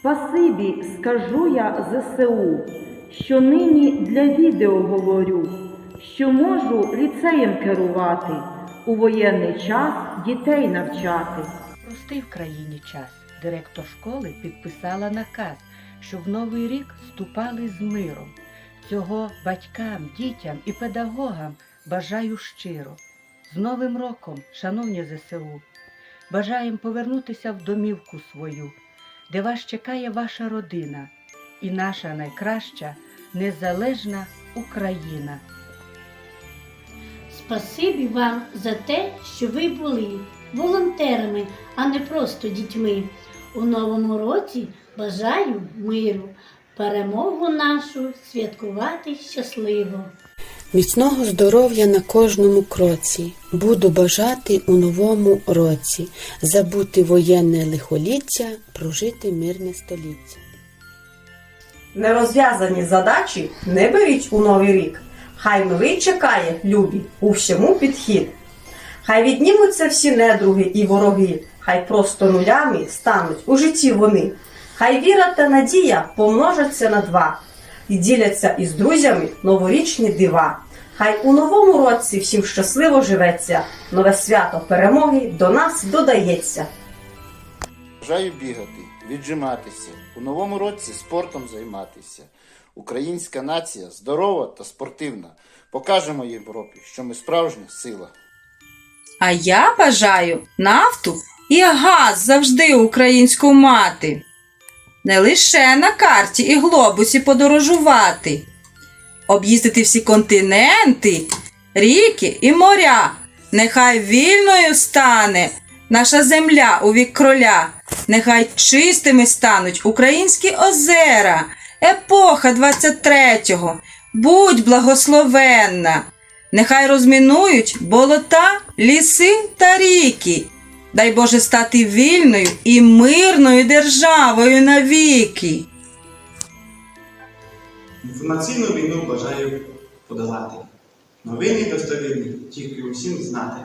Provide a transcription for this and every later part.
Спасибі скажу я ЗСУ, що нині для відео говорю, що можу ліцеєм керувати, у воєнний час дітей навчати. Простий в країні час. Директор школи підписала наказ, щоб в новий рік вступали з миром. Цього батькам, дітям і педагогам бажаю щиро. З Новим роком, шановні ЗСУ, бажаємо повернутися в домівку свою, де вас чекає ваша родина і наша найкраща незалежна Україна. Спасибі вам за те, що ви були волонтерами, а не просто дітьми. У новому році бажаю миру, перемогу нашу святкувати щасливо. Міцного здоров'я на кожному кроці. Буду бажати у новому році забути воєнне лихоліття, прожити мирне століття. Нерозв'язані задачі не беріть у новий рік. Хай новий чекає, любі, у всьому підхід. Хай віднімуться всі недруги і вороги, хай просто нулями стануть у житті вони. Хай віра та надія помножаться на два і діляться із друзями новорічні дива. Хай у новому році всім щасливо живеться, нове свято перемоги до нас додається. Бажаю бігати, віджиматися, у новому році спортом займатися. Українська нація здорова та спортивна. Покажемо Європі, що ми справжня сила. А я бажаю нафту і газ завжди українську мати. Не лише на карті і глобусі подорожувати, об'їздити всі континенти, ріки і моря. Нехай вільною стане наша земля у вік кроля, нехай чистими стануть українські озера, епоха 23-го. Будь благословенна! Нехай розмінують болота, ліси та ріки. Дай Боже стати вільною і мирною державою навіки. Інформаційну війну бажаю подолати. Новини достовірні тільки усім знати.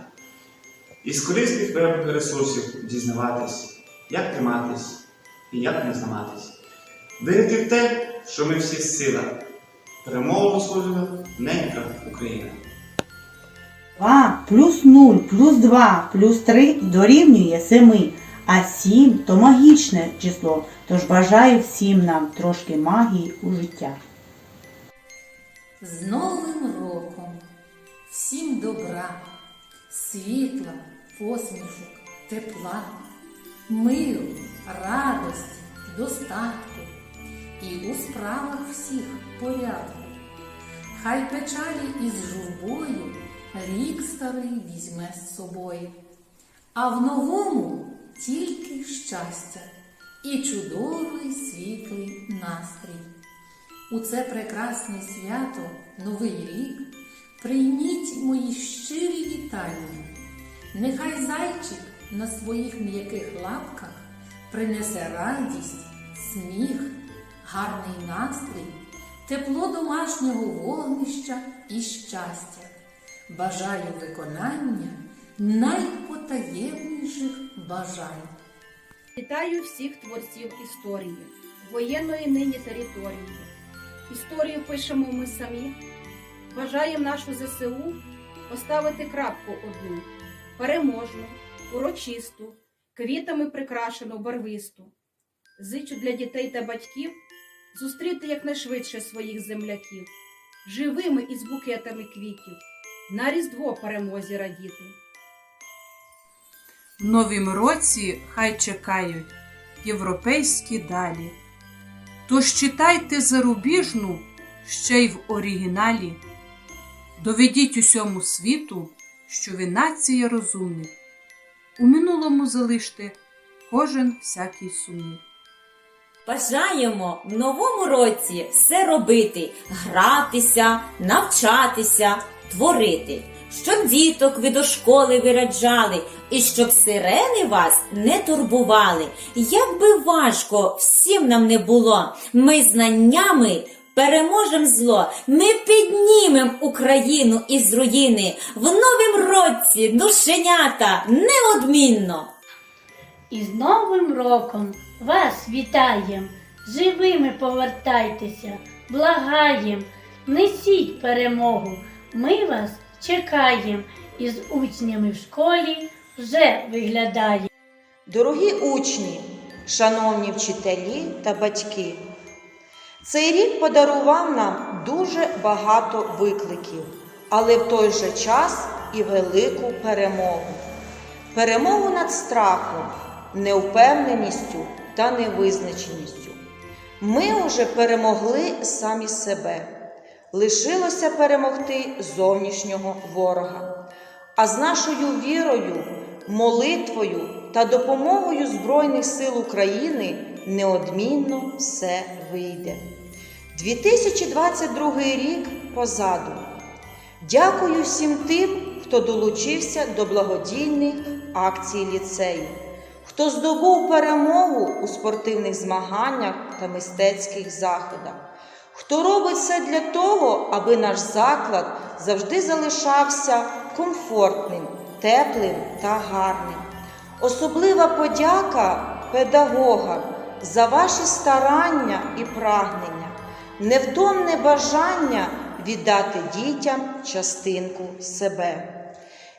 Із корисних веб-ресурсів дізнаватись, як триматись і як не зламатись. Вірити в те, що ми всі сила. Перемогу служила ненька Україна. 2 плюс 0 плюс 2 плюс 3 дорівнює 7, а 7 то магічне число, тож бажаю всім нам трошки магії у життя. З Новим роком! Всім добра, світла, посмішок, тепла, миру, радості, достатку і у справах всіх порядку. Хай печалі із журбою рік старий візьме з собою, а в новому тільки щастя і чудовий світлий настрій. У це прекрасне свято, Новий рік, прийміть мої щирі вітання. Нехай зайчик на своїх м'яких лапках принесе радість, сміх, гарний настрій, тепло домашнього вогнища і щастя. Бажаю виконання найпотаємніших бажань. Вітаю всіх творців історії, воєнної нині території. Історію пишемо ми самі. Бажаємо нашу ЗСУ поставити крапку одну, переможну, урочисту, квітами прикрашену барвисту. Зичу для дітей та батьків зустріти якнайшвидше своїх земляків, живими із букетами квітів, на Різдво перемозі радіти. В новім році хай чекають європейські далі. Тож читайте зарубіжну ще й в оригіналі. Доведіть усьому світу, що ви нація розумних. У минулому залиште кожен всякий сумнів. Бажаємо в новому році все робити, гратися, навчатися, творити, щоб діток ви до школи вираджали, і щоб сирени вас не турбували. Як би важко всім нам не було, ми знаннями переможем зло, ми піднімем Україну із руїни в новім році, душенята, неодмінно. І з Новим роком Вас вітаєм, живими повертайтеся, благаєм, несіть перемогу. Ми вас чекаєм і з учнями в школі вже виглядаємо. Дорогі учні, шановні вчителі та батьки, цей рік подарував нам дуже багато викликів, але в той же час і велику перемогу. Перемогу над страхом, неупевненістю та невизначеністю. Ми уже перемогли самі себе. Лишилося перемогти зовнішнього ворога. А з нашою вірою, молитвою та допомогою Збройних сил України неодмінно все вийде. 2022 рік позаду. Дякую всім тим, хто долучився до благодійних акцій ліцею, хто здобув перемогу у спортивних змаганнях та мистецьких заходах, хто робить все для того, аби наш заклад завжди залишався комфортним, теплим та гарним. Особлива подяка педагогам за ваші старання і прагнення, невтомне бажання віддати дітям частинку себе.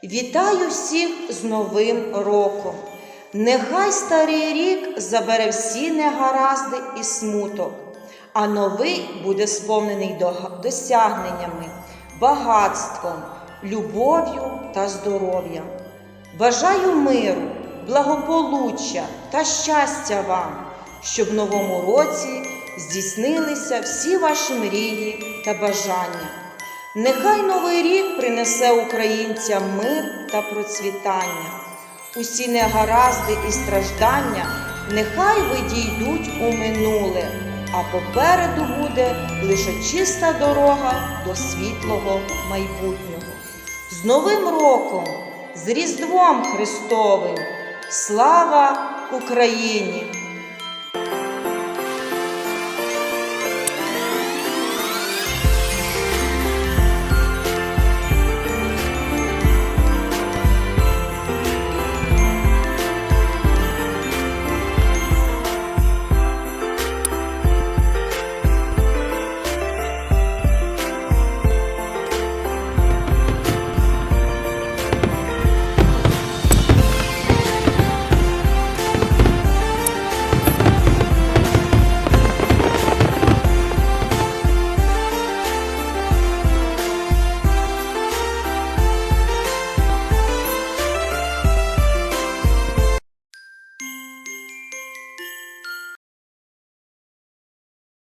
Вітаю всіх з Новим роком! Нехай старий рік забере всі негаразди і смуток, а новий буде сповнений досягненнями, багатством, любов'ю та здоров'ям. Бажаю миру, благополуччя та щастя вам, щоб в новому році здійснилися всі ваші мрії та бажання. Нехай новий рік принесе українцям мир та процвітання. Усі негаразди і страждання нехай відійдуть у минуле, а попереду буде лише чиста дорога до світлого майбутнього. З Новим роком, з Різдвом Христовим! Слава Україні!